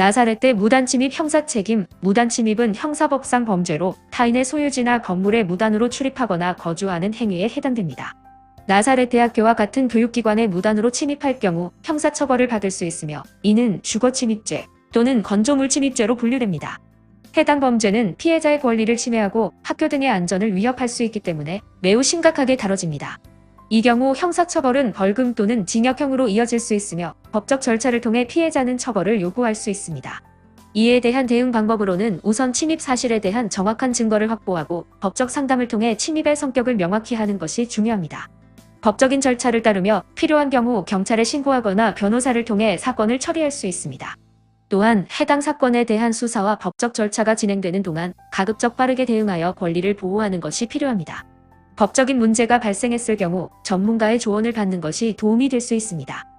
나사렛 무단 침입 형사 책임, 무단 침입은 형사법상 범죄로 타인의 소유지나 건물에 무단으로 출입하거나 거주하는 행위에 해당됩니다. 나사렛 대학교와 같은 교육기관에 무단으로 침입할 경우 형사처벌을 받을 수 있으며 이는 주거침입죄 또는 건조물 침입죄로 분류됩니다. 해당 범죄는 피해자의 권리를 침해하고 학교 등의 안전을 위협할 수 있기 때문에 매우 심각하게 다뤄집니다. 이 경우 형사처벌은 벌금 또는 징역형으로 이어질 수 있으며 법적 절차를 통해 피해자는 처벌을 요구할 수 있습니다. 이에 대한 대응 방법으로는 우선 침입 사실에 대한 정확한 증거를 확보하고 법적 상담을 통해 침입의 성격을 명확히 하는 것이 중요합니다. 법적인 절차를 따르며 필요한 경우 경찰에 신고하거나 변호사를 통해 사건을 처리할 수 있습니다. 또한 해당 사건에 대한 수사와 법적 절차가 진행되는 동안 가급적 빠르게 대응하여 권리를 보호하는 것이 필요합니다. 법적인 문제가 발생했을 경우 전문가의 조언을 받는 것이 도움이 될 수 있습니다.